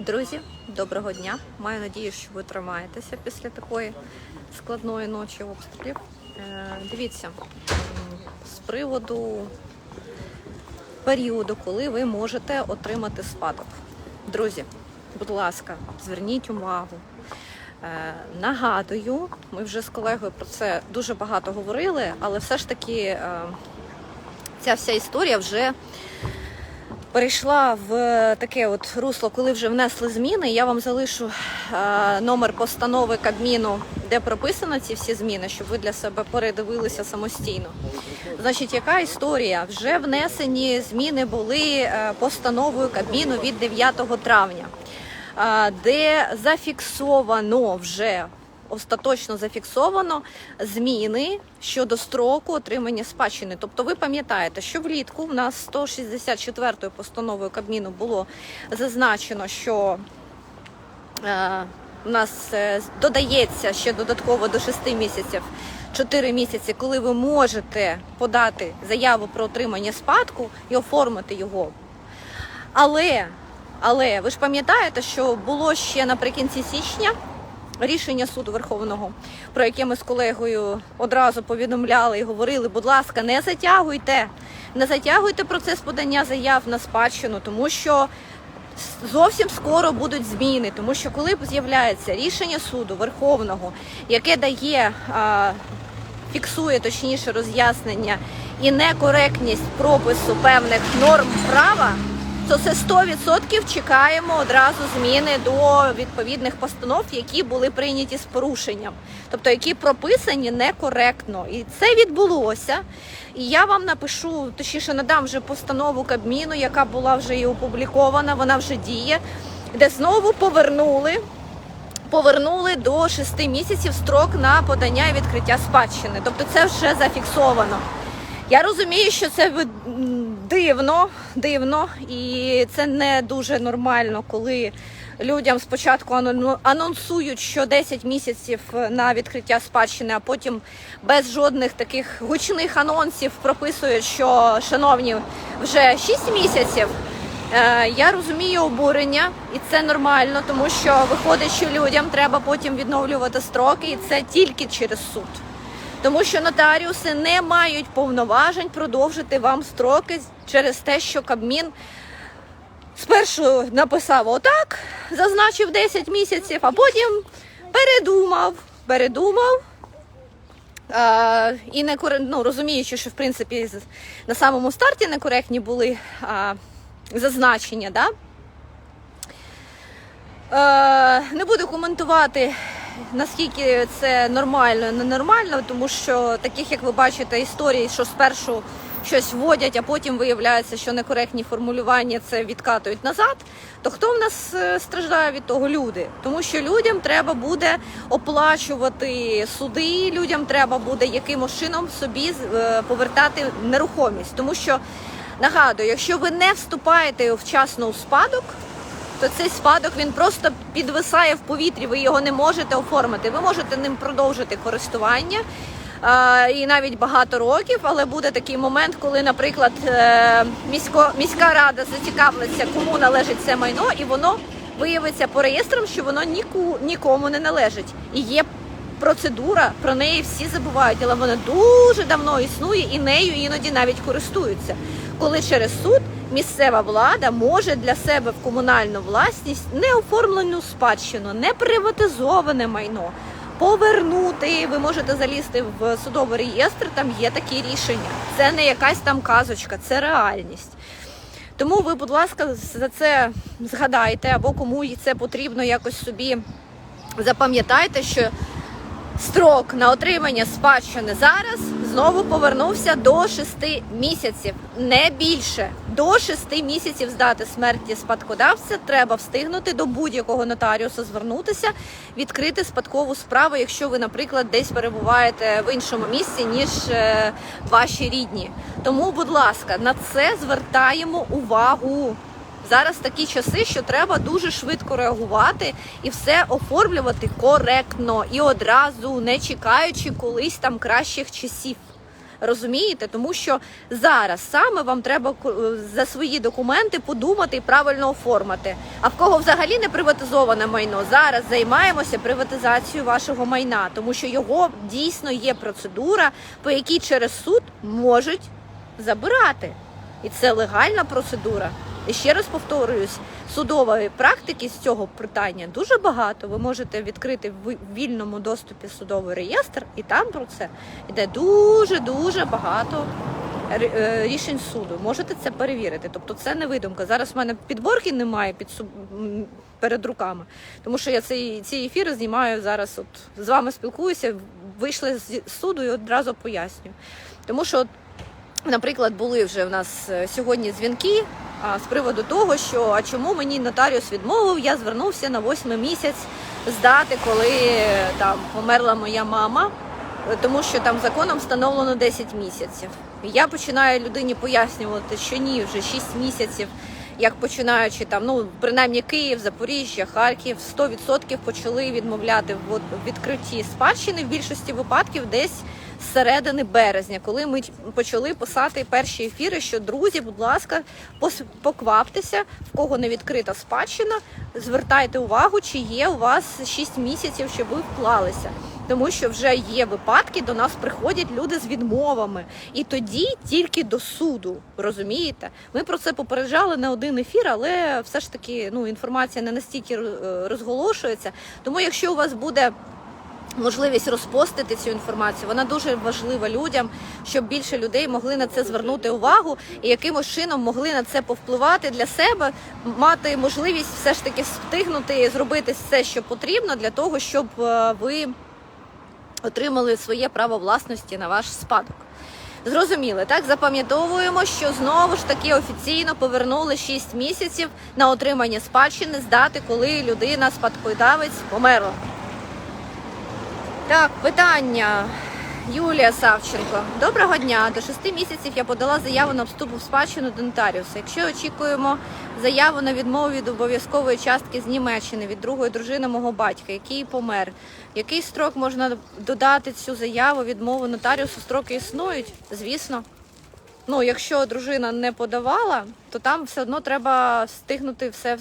Друзі, доброго дня! Маю надію, що ви тримаєтеся після такої складної ночі обстрілів. Е, Дивіться, з приводу періоду, коли ви можете отримати спадок. Друзі, будь ласка, зверніть увагу. Е, Нагадую, ми вже з колегою про це дуже багато говорили, але все ж таки е, ця вся історія вже перейшла в таке от русло, коли вже внесли зміни. Я вам залишу е, номер постанови Кабміну, де прописано ці всі зміни, щоб ви для себе передивилися самостійно. Значить, яка історія? Вже внесені зміни були е, постановою Кабміну від 9 травня, е, де зафіксовано вже остаточно зафіксовано зміни щодо строку отримання спадщини. Тобто, ви пам'ятаєте, що влітку в нас 164 постановою Кабміну було зазначено, що е, у нас е, додається ще додатково до 6 місяців 4 місяці, коли ви можете подати заяву про отримання спадку і оформити його. Але, але ви ж пам'ятаєте, що було ще наприкінці січня рішення суду Верховного, про яке ми з колегою одразу повідомляли і говорили, будь ласка, не затягуйте, не затягуйте процес подання заяв на спадщину, тому що зовсім скоро будуть зміни, тому що коли з'являється рішення суду Верховного, яке дає а, фіксує точніше роз'яснення і некоректність пропису певних норм права, то це 100% чекаємо одразу зміни до відповідних постанов, які були прийняті з порушенням, тобто які прописані некоректно. І це відбулося. І я вам напишу, точніше надам вже постанову Кабміну, яка була вже і опублікована, вона вже діє, де знову повернули повернули до 6 місяців строк на подання і відкриття спадщини. Тобто це вже зафіксовано. Я розумію, що це дивно, дивно, і це не дуже нормально, коли людям спочатку анонсують, що 10 місяців на відкриття спадщини, а потім без жодних таких гучних анонсів прописують, що шановні вже 6 місяців. Е, Я розумію обурення, і це нормально, тому що виходить, що людям треба потім відновлювати строки, і це тільки через суд. Тому що нотаріуси не мають повноважень продовжити вам строки через те, що Кабмін спершу написав отак, зазначив 10 місяців, а потім передумав, передумав. А, і не ну, розуміючи, що в принципі на самому старті некоректні були а, зазначення, да? Е, не буду коментувати, наскільки це нормально, ненормально, тому що таких, як ви бачите, історій, що спершу щось вводять, а потім виявляється, що некоректні формулювання це відкатують назад. То хто в нас е, страждає від того? Люди. Тому що людям треба буде оплачувати суди, людям треба буде якимось чином собі е, повертати нерухомість. Тому що нагадую, якщо ви не вступаєте вчасно у спадок, то цей спадок він просто підвисає в повітрі, ви його не можете оформити. Ви можете ним продовжити користування е, і навіть багато років, але буде такий момент, коли, наприклад, е, місько, міська рада зацікавиться, кому належить це майно, і воно виявиться по реєстрам, що воно ніку, нікому не належить. І є процедура, про неї всі забувають, але вона дуже давно існує і нею іноді навіть користуються. Коли через суд місцева влада може для себе в комунальну власність неоформлену спадщину, не приватизоване майно повернути. Ви можете залізти в судовий реєстр, там є такі рішення. Це не якась там казочка, це реальність. Тому ви, будь ласка, за це згадайте, або кому це потрібно якось собі запам'ятайте, що строк на отримання спадщини зараз знову повернувся до 6 місяців, не більше. До 6 місяців з дати смерті спадкодавця треба встигнути до будь-якого нотаріуса звернутися, відкрити спадкову справу, якщо ви, наприклад, десь перебуваєте в іншому місці, ніж е, ваші рідні. Тому, будь ласка, на це звертаємо увагу. Зараз такі часи, що треба дуже швидко реагувати і все оформлювати коректно і одразу, не чекаючи колись там кращих часів. Розумієте, тому що зараз саме вам треба за свої документи подумати і правильно оформити. А в кого взагалі не приватизоване майно, зараз займаємося приватизацією вашого майна, тому що його дійсно є процедура, по якій через суд можуть забирати. І це легальна процедура. Ще раз повторююсь, судової практики з цього питання дуже багато. Ви можете відкрити в вільному доступі судовий реєстр, і там про це йде дуже дуже багато е, рішень суду. Можете це перевірити. Тобто це не видумка. Зараз в мене підборки немає під перед руками, тому що я ці, ці ефіри знімаю зараз. От з вами спілкуюся, вийшли з суду і одразу пояснюю. Тому що, наприклад, були вже в нас е, сьогодні дзвінки. З приводу того, що а чому мені нотаріус відмовив, я звернувся на восьмий місяць з дати, коли там померла моя мама, тому що там законом встановлено 10 місяців. Я починаю людині пояснювати, що ні, вже 6 місяців, як починаючи там, ну принаймні Київ, Запоріжжя, Харків 100% почали відмовляти в відкритті спадщини в більшості випадків десь з середини березня, коли ми почали писати перші ефіри, що друзі, будь ласка, покваптеся, в кого не відкрита спадщина, звертайте увагу, чи є у вас 6 місяців, щоб ви вклалися. Тому що вже є випадки, до нас приходять люди з відмовами, і тоді тільки до суду. Розумієте? Ми про це попереджали не один ефір, але все ж таки ну інформація не настільки е, розголошується. Тому, якщо у вас буде можливість розпостити цю інформацію. Вона дуже важлива людям, щоб більше людей могли на це звернути увагу і якимось чином могли на це повпливати для себе, мати можливість все ж таки встигнути і зробити все, що потрібно для того, щоб е, ви отримали своє право власності на ваш спадок. Зрозуміли, так запам'ятовуємо, що знову ж таки офіційно повернули 6 місяців на отримання спадщини з дати, коли людина спадкодавець померла. Так, питання. Юлія Савченко. Доброго дня. До шести місяців я подала заяву на вступ в спадщину до нотаріуса. Якщо очікуємо заяву на відмову від обов'язкової частки з Німеччини від другої дружини мого батька, який помер, який строк можна додати цю заяву відмову нотаріусу? Строки існують? Звісно. Ну, якщо дружина не подавала, то там все одно треба встигнути все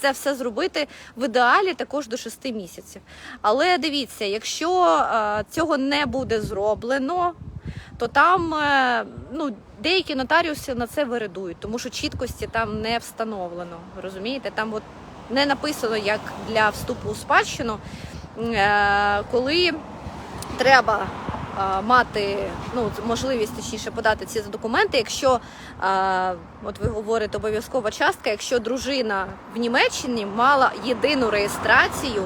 це все зробити в ідеалі також до 6 місяців. Але дивіться, якщо е, цього не буде зроблено, то там е, ну, деякі нотаріуси на це виридують, тому що чіткості там не встановлено. Розумієте, там от не написано як для вступу у спадщину, е, коли треба мати ну можливість точніше подати ці документи, якщо от ви говорите обов'язкова частка, якщо дружина в Німеччині мала єдину реєстрацію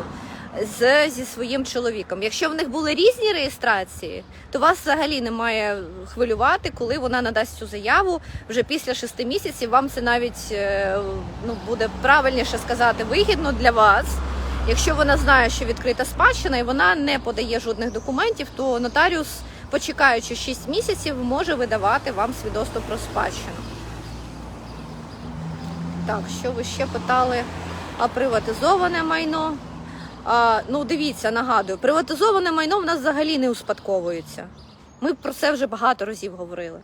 з, зі своїм чоловіком. Якщо в них були різні реєстрації, то вас взагалі не має хвилювати, коли вона надасть цю заяву вже після шести місяців. Вам це навіть е, ну буде правильніше сказати вигідно для вас. Якщо вона знає, що відкрита спадщина і вона не подає жодних документів, то нотаріус, почекаючи 6 місяців, може видавати вам свідоцтво про спадщину. Так, що ви ще питали? А приватизоване майно? А, ну, дивіться, нагадую, приватизоване майно в нас взагалі не успадковується. Ми про це вже багато разів говорили.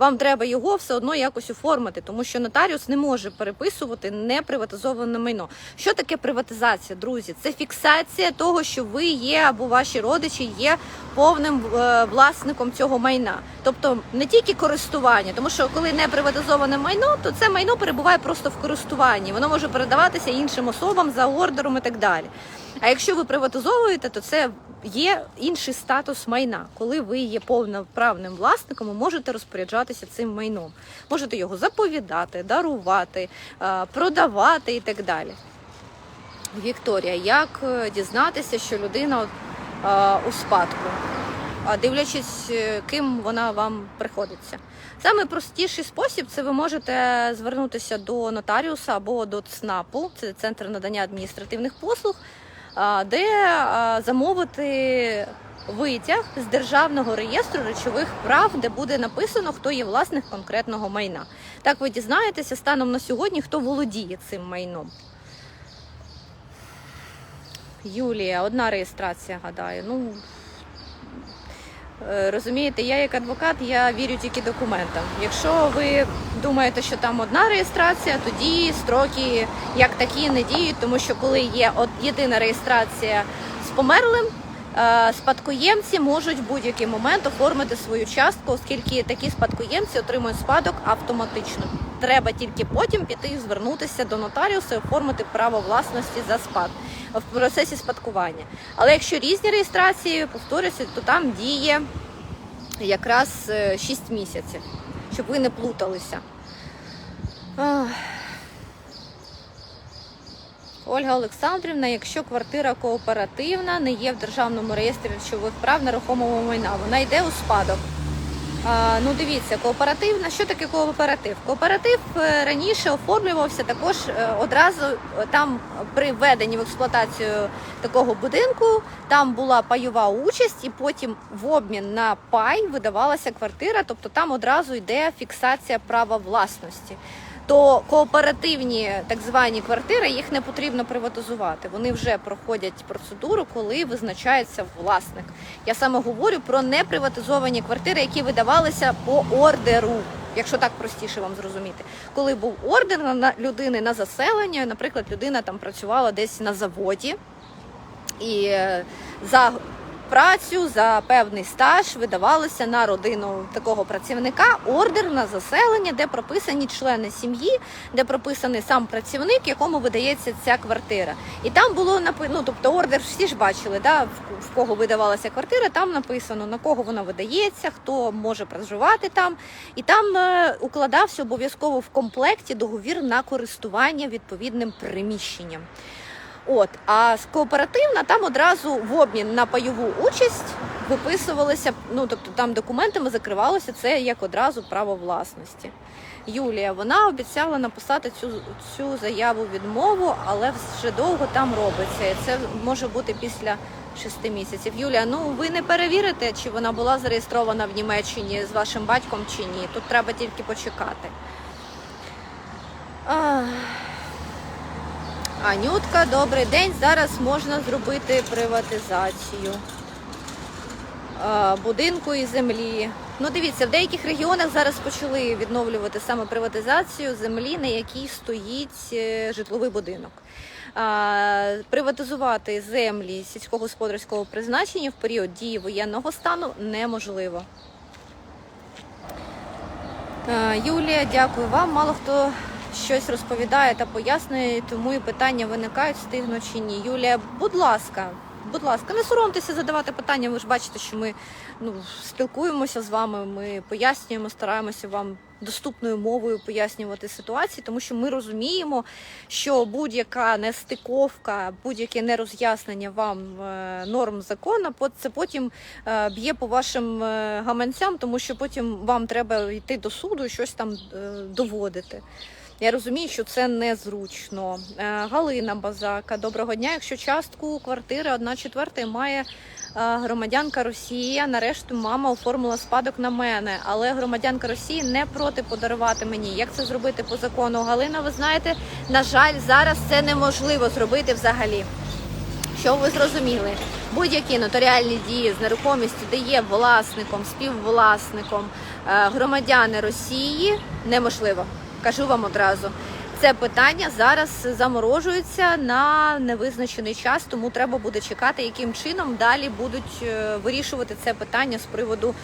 Вам треба його все одно якось оформити, тому що нотаріус не може переписувати неприватизоване майно. Що таке приватизація, друзі? Це фіксація того, що ви є або ваші родичі є повним е, власником цього майна. Тобто не тільки користування, тому що коли не приватизоване майно, то це майно перебуває просто в користуванні. Воно може передаватися іншим особам за ордером і так далі. А якщо ви приватизовуєте, то це є інший статус майна. Коли ви є повноправним власником, ви можете розпоряджатися цим майном. Можете його заповідати, дарувати, е, продавати і так далі. Вікторія, як е, дізнатися, що людина е, у спадку? А дивлячись, ким вона вам приходиться. Саме простіший спосіб це ви можете звернутися до нотаріуса або до ЦНАПу, це центр надання адміністративних послуг, де замовити витяг з державного реєстру речових прав, де буде написано, хто є власник конкретного майна. Так ви дізнаєтеся станом на сьогодні, хто володіє цим майном. Юлія, одна реєстрація, гадаю. Ну Розумієте, я як адвокат, я вірю тільки документам. Якщо ви думаєте, що там одна реєстрація, тоді строки як такі не діють, тому що коли є єдина реєстрація з померлим, е, спадкоємці можуть в будь-який момент оформити свою частку, оскільки такі спадкоємці отримують спадок автоматично. Треба тільки потім піти і звернутися до нотаріуса і оформити право власності за спад в процесі спадкування. Але якщо різні реєстрації, повторюся, то там діє якраз 6 місяців, щоб ви не плуталися. Ольга Олександрівна, якщо квартира кооперативна, не є в державному реєстрі речових прав нерухомого майна, вона йде у спадок. Ну дивіться, кооперативна, що таке кооператив? Кооператив е, раніше оформлювався також е, одразу е, там при введенні в експлуатацію такого будинку, там була пайова участь, і потім в обмін на пай видавалася квартира, тобто там одразу йде фіксація права власності. То кооперативні так звані квартири їх не потрібно приватизувати. Вони вже проходять процедуру, коли визначається власник. Я саме говорю про неприватизовані квартири, які видавалися по ордеру. Якщо так простіше вам зрозуміти, коли був ордер на людини на заселення, наприклад, людина там працювала десь на заводі, і е, за працю за певний стаж видавалося на родину такого працівника ордер на заселення, де прописані члени сім'ї, де прописаний сам працівник, якому видається ця квартира. І там було написано, ну, тобто ордер всі ж бачили, да, в, в кого видавалася квартира, там написано на кого вона видається, хто може проживати там. І там е, укладався обов'язково в комплекті договір на користування відповідним приміщенням. От, а з кооперативна там одразу в обмін на пайову участь виписувалися, ну тобто там документами закривалося це як одразу право власності. Юлія, вона обіцяла написати цю, цю заяву відмову, але вже довго там робиться. І це може бути після шести місяців. Юлія, ну ви не перевірите, чи вона була зареєстрована в Німеччині з вашим батьком чи ні. Тут треба тільки почекати. Ах. Анютка, добрий день. Зараз можна зробити приватизацію будинку і землі. Ну, дивіться, в деяких регіонах зараз почали відновлювати саме приватизацію землі, на якій стоїть е, житловий будинок. Приватизувати землі сільськогосподарського призначення в період дії воєнного стану неможливо. Юлія, дякую вам. Мало хто щось розповідає та пояснює, тому і питання виникають, встигну чи ні. Юлія, будь ласка, будь ласка, не соромтеся задавати питання. Ви ж бачите, що ми ну, спілкуємося з вами, ми пояснюємо, стараємося вам доступною мовою пояснювати ситуації, тому що ми розуміємо, що будь-яка нестиковка, будь-яке нероз'яснення вам е, норм закону, це потім е, б'є по вашим е, гаманцям, тому що потім вам треба йти до суду і щось там доводити. Я розумію, що це незручно. Е, Галина Базака, доброго дня. Якщо частку квартири 1 четверта має е, громадянка Росії, нарешті мама оформила спадок на мене, але громадянка Росії не проти подарувати мені. Як це зробити по закону? Галина, ви знаєте, на жаль, зараз це неможливо зробити взагалі. Що ви зрозуміли? Будь-які нотаріальні дії з нерухомістю, де є власником, співвласником е, громадяни Росії, неможливо. Кажу вам одразу. Це питання зараз заморожується на невизначений час, тому треба буде чекати, яким чином далі будуть е, вирішувати це питання з приводу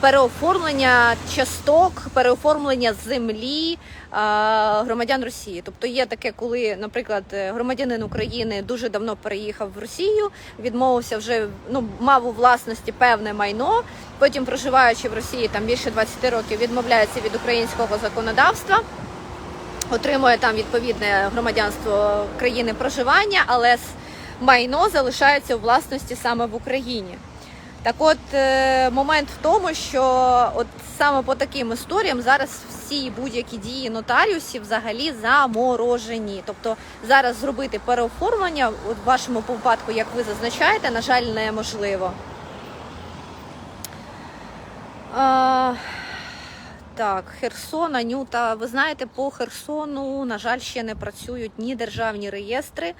переоформлення часток, переоформлення землі громадян Росії. Тобто є таке, коли, наприклад, е, громадянин України дуже давно переїхав в Росію, відмовився вже ну мав у власності певне майно. Потім, проживаючи в Росії там більше 20 років, відмовляється від українського законодавства отримує там відповідне громадянство країни проживання, але майно залишається у власності саме в Україні. Так от е, момент в тому, що от саме по таким історіям зараз всі будь-які дії нотаріусів взагалі заморожені. Тобто зараз зробити переоформлення у вашому випадку, як ви зазначаєте, на жаль, неможливо. Так, Херсон, Анюта. Ви знаєте, по Херсону, на жаль, ще не працюють ні державні реєстри,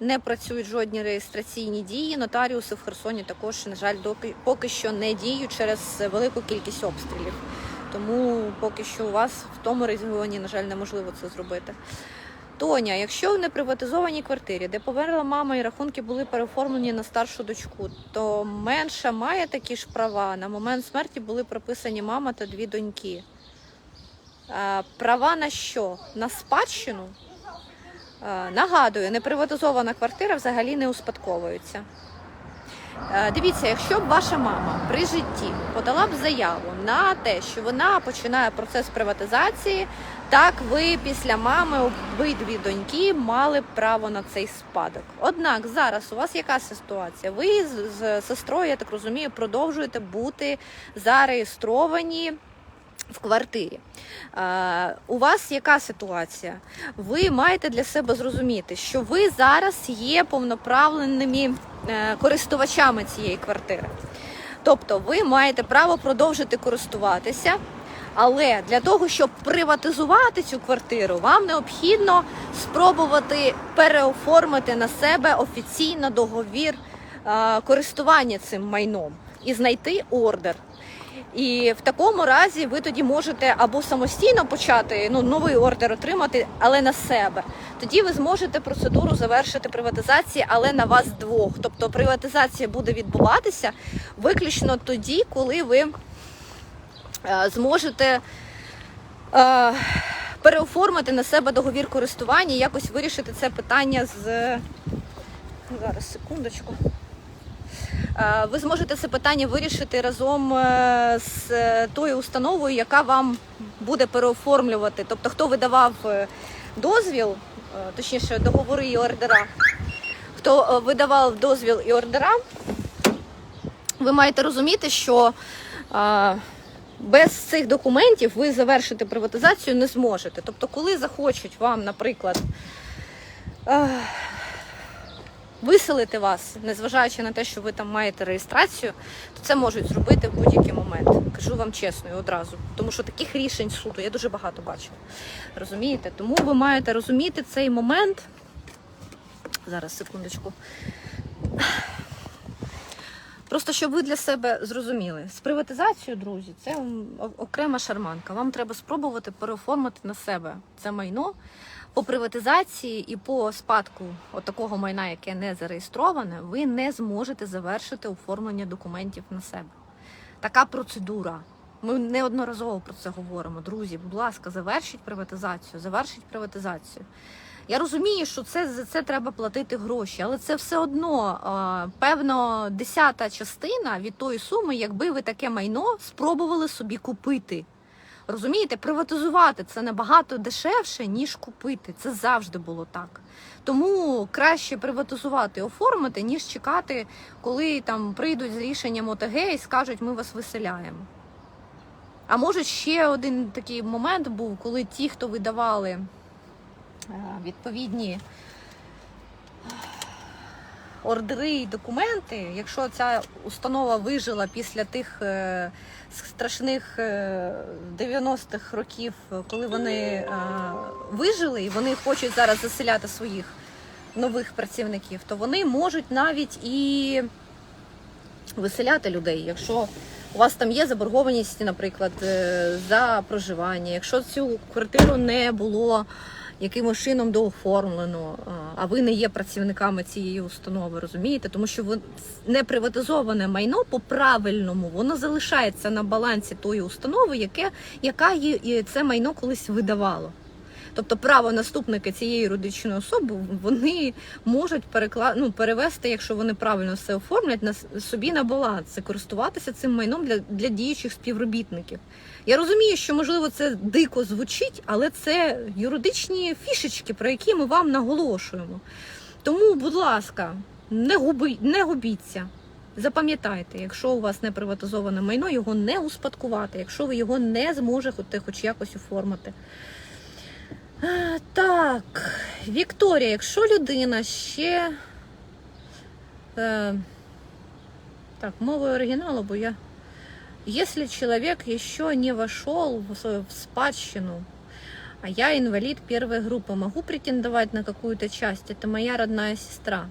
не працюють жодні реєстраційні дії. Нотаріуси в Херсоні також, на жаль, доки- поки що не діють через велику кількість обстрілів. Тому поки що у вас в тому регіоні, на жаль, неможливо це зробити. Тоня, якщо в неприватизованій квартирі, де померла мама і рахунки були переоформлені на старшу дочку, то менша має такі ж права. На момент смерті були прописані мама та дві доньки. Е, Права на що? На спадщину? Е, Нагадую, неприватизована квартира взагалі не успадковується. Е, Дивіться, якщо б ваша мама при житті подала б заяву на те, що вона починає процес приватизації, так ви після мами обидві доньки мали б право на цей спадок. Однак зараз у вас яка ситуація? Ви з, з сестрою, я так розумію, продовжуєте бути зареєстровані. В квартирі. Е, у вас яка ситуація? Ви маєте для себе зрозуміти, що ви зараз є повноправленими е, користувачами цієї квартири. Тобто ви маєте право продовжити користуватися, але для того, щоб приватизувати цю квартиру, вам необхідно спробувати переоформити на себе офіційно договір е, користування цим майном і знайти ордер. І в такому разі ви тоді можете або самостійно почати ну, новий ордер отримати, але на себе. Тоді ви зможете процедуру завершити приватизації, але на вас двох. Тобто приватизація буде відбуватися виключно тоді, коли ви е, зможете е, переоформити на себе договір користування і якось вирішити це питання з. Зараз, секундочку. Е, Ви зможете це питання вирішити разом е, з е, тою установою, яка вам буде переоформлювати. Тобто, хто видавав дозвіл, точніше, договори і ордера, хто видавав дозвіл і ордера, ви маєте розуміти, що без цих документів ви завершити приватизацію не зможете. Тобто, коли захочуть вам, наприклад, виселити вас, незважаючи на те, що ви там маєте реєстрацію, то це можуть зробити в будь-який момент. Кажу вам чесно і одразу. Тому що таких рішень суду я дуже багато бачила. Розумієте? Тому ви маєте розуміти цей момент. Зараз, секундочку. Просто щоб ви для себе зрозуміли, з приватизацією, друзі, це окрема шарманка. Вам треба спробувати переоформити на себе це майно по приватизації і по спадку от такого майна, яке не зареєстроване, ви не зможете завершити оформлення документів на себе. Така процедура. Ми неодноразово про це говоримо. Друзі, будь ласка, завершіть приватизацію, завершіть приватизацію. Я розумію, що це за це треба платити гроші, але це все одно певно десята частина від тої суми, якби ви таке майно спробували собі купити. Розумієте, приватизувати це набагато дешевше, ніж купити. Це завжди було так. Тому краще приватизувати, оформити, ніж чекати, коли там прийдуть з рішенням ОТГ і скажуть, ми вас виселяємо. А може ще один такий момент був, коли ті, хто видавали е, відповідні ордери і документи, якщо ця установа вижила після тих е, страшних е, 90-х років, коли вони е, вижили і вони хочуть зараз заселяти своїх нових працівників, то вони можуть навіть і виселяти людей, якщо у вас там є заборгованість, наприклад, е, за проживання, якщо цю квартиру не було якимось чином дооформлено, а, а ви не є працівниками цієї установи, розумієте? Тому що не приватизоване майно по правильному воно залишається на балансі тої установи, яке, яка це майно колись видавало. Тобто право наступники цієї юридичної особи вони можуть перекла... ну, перевести, якщо вони правильно все оформлять, на собі на баланс і користуватися цим майном для, для діючих співробітників. Я розумію, що можливо це дико звучить, але це юридичні фішечки, про які ми вам наголошуємо. Тому, будь ласка, не губи... не губіться. Запам'ятайте, якщо у вас не приватизоване майно, його не успадкувати, якщо ви його не зможете хоч якось оформити. Так, Вікторія, якщо людина ще. Е, так, мовою оригіналу, бо я Если человек еще не вошел в спадщину, а я инвалид первой группы, могу претендовать на какую-то часть? Это моя родная сестра.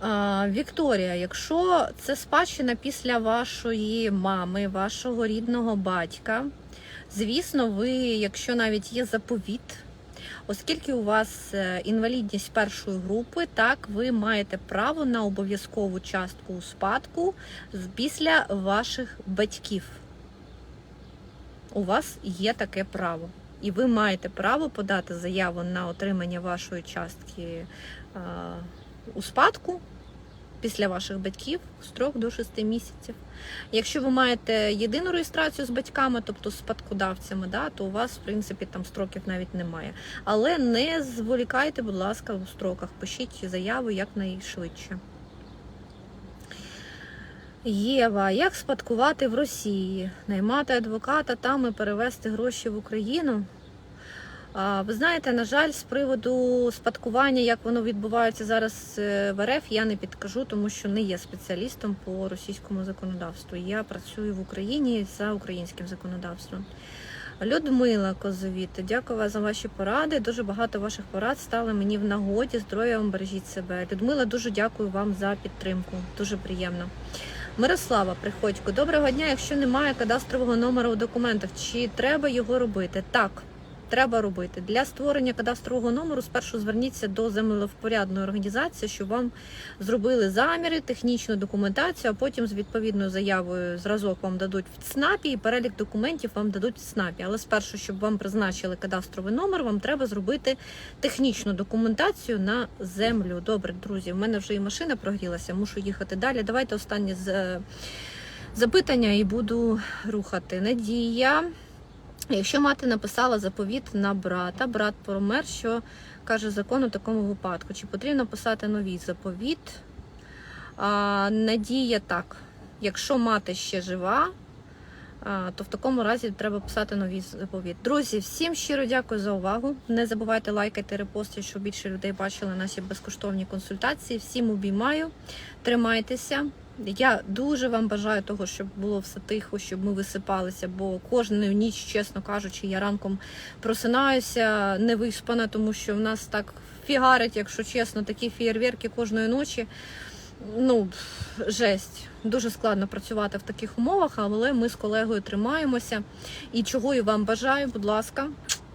А, Вікторія, якщо це спадщина після вашої мами, вашого рідного батька, звісно, ви, якщо навіть є заповіт, оскільки у вас е, інвалідність першої групи, так ви маєте право на обов'язкову частку у спадку після ваших батьків. У вас є таке право. І ви маєте право подати заяву на отримання вашої частки у спадку після ваших батьків з 3 до 6 місяців. Якщо ви маєте єдину реєстрацію з батьками, тобто з спадкодавцями, да, то у вас, в принципі, там строків навіть немає. Але не зволікайте, будь ласка, у строках. Пишіть заяви якнайшвидше. Єва, як спадкувати в Росії? Наймати адвоката там і перевести гроші в Україну? Ви знаєте, на жаль, з приводу спадкування, як воно відбувається зараз е, в РФ, я не підкажу, тому що не є спеціалістом по російському законодавству. Я працюю в Україні за українським законодавством. Людмила Козовіт, дякую за ваші поради. Дуже багато ваших порад стали мені в нагоді. Здоров'я вам бережіть себе. Людмила, дуже дякую вам за підтримку. Дуже приємно. Мирослава Приходько, доброго дня. Якщо немає кадастрового номера у документах, чи треба його робити? Так, треба робити. Для створення кадастрового номеру спершу зверніться до землевпорядної організації, щоб вам зробили заміри, технічну документацію, а потім з відповідною заявою зразок вам дадуть в ЦНАПі і перелік документів вам дадуть в ЦНАПі. Але спершу, щоб вам призначили кадастровий номер, вам треба зробити технічну документацію на землю. Добре, друзі, в мене вже і машина прогрілася, мушу їхати далі. Давайте останнє з е, запитання і буду рухати. Надія. Якщо мати написала заповіт на брата, брат помер, що каже закон у такому випадку? Чи потрібно писати новий заповіт? А, Надія так. Якщо мати ще жива, а, то в такому разі треба писати новий заповіт. Друзі, всім щиро дякую за увагу. Не забувайте лайкати, репости, щоб більше людей бачили наші безкоштовні консультації. Всім обіймаю, тримайтеся. Я дуже вам бажаю того, щоб було все тихо, щоб ми висипалися, бо кожну ніч, чесно кажучи, я ранком просинаюся невиспана, тому що в нас так фігарить, якщо чесно, такі фєєрверки кожної ночі. Ну, жесть. Дуже складно працювати в таких умовах, але ми з колегою тримаємося. І чого я вам бажаю, будь ласка,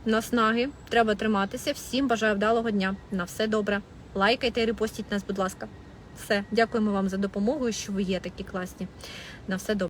наснаги. Треба триматися. Всім бажаю вдалого дня. На все добре. Лайкайте і репостіть нас, будь ласка. Все, дякуємо вам за допомогу, що ви є такі класні. На все добре.